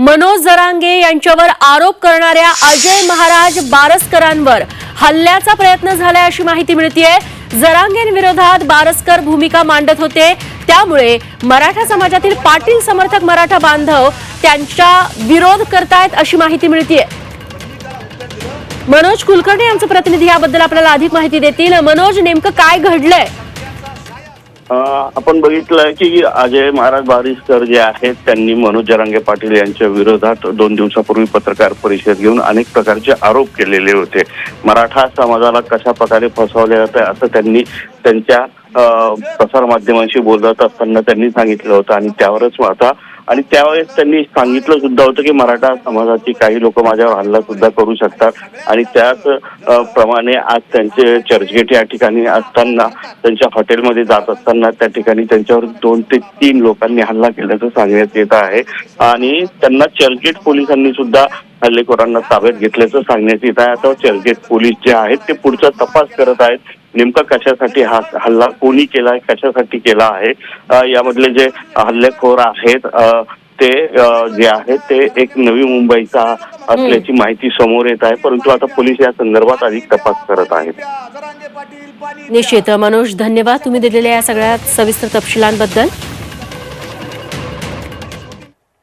मनोज जरांगे यांच्यावर आरोप करणाऱ्या अजय महाराज बारसकरांवर हल्ल्याचा प्रयत्न झालाय अशी माहिती मिळतीये. जरांगेंविरोधात बारसकर भूमिका मांडत होते. त्यामुळे मराठा समाजातील पाटील समर्थक मराठा बांधव त्यांच्या विरोध करतायत अशी माहिती मिळतीये. मनोज कुलकर्णी आमचे प्रतिनिधी याबद्दल आपल्याला अधिक माहिती देतील. मनोज नेमकं काय घडलंय? आपण बघितलं की अजय महाराज बारिस्कर जे आहेत त्यांनी मनोज जरांगे पाटील यांच्या विरोधात दोन दिवसापूर्वी पत्रकार परिषद घेऊन अनेक प्रकारचे आरोप केलेले होते. मराठा समाजाला कशा प्रकारे फसवले जाते असं त्यांनी त्यांच्या प्रसारमाध्यमांशी बोलत असताना त्यांनी सांगितलं होतं आणि त्यावरच आता आणि त्यावेळेस त्यांनी सांगितलं सुद्धा होतं की मराठा समाजाची काही लोक माझ्यावर हल्ला सुद्धा करू शकतात. आणि त्याच प्रमाणे आज त्यांचे चर्चगेट या ठिकाणी असताना त्यांच्या हॉटेलमध्ये जात असताना त्या ठिकाणी त्यांच्यावर दोन ते तीन लोकांनी हल्ला केल्याचं सांगण्यात येत आहे. आणि त्यांना चर्चगेट पोलिसांनी सुद्धा हल्लेखोरांना ताब्यात घेतल्याचं सांगण्यात येत आहे. आता चर्चगेट पोलीस जे आहेत ते पुढचा तपास करत आहेत. नेमका कशासाठी हा हल्ला कोणी केलाय कशासाठी केला आहे? यामधले जे हल्लेखोर आहेत ते जे आहेत ते एक नवी मुंबईचा असल्याची माहिती समोर येत आहे परंतु आता पोलीस या संदर्भात अधिक तपास करत आहेत. निश्चित. मनोज धन्यवाद. तुम्ही दिलेल्या या सगळ्या सविस्तर तपशिलांबद्दल.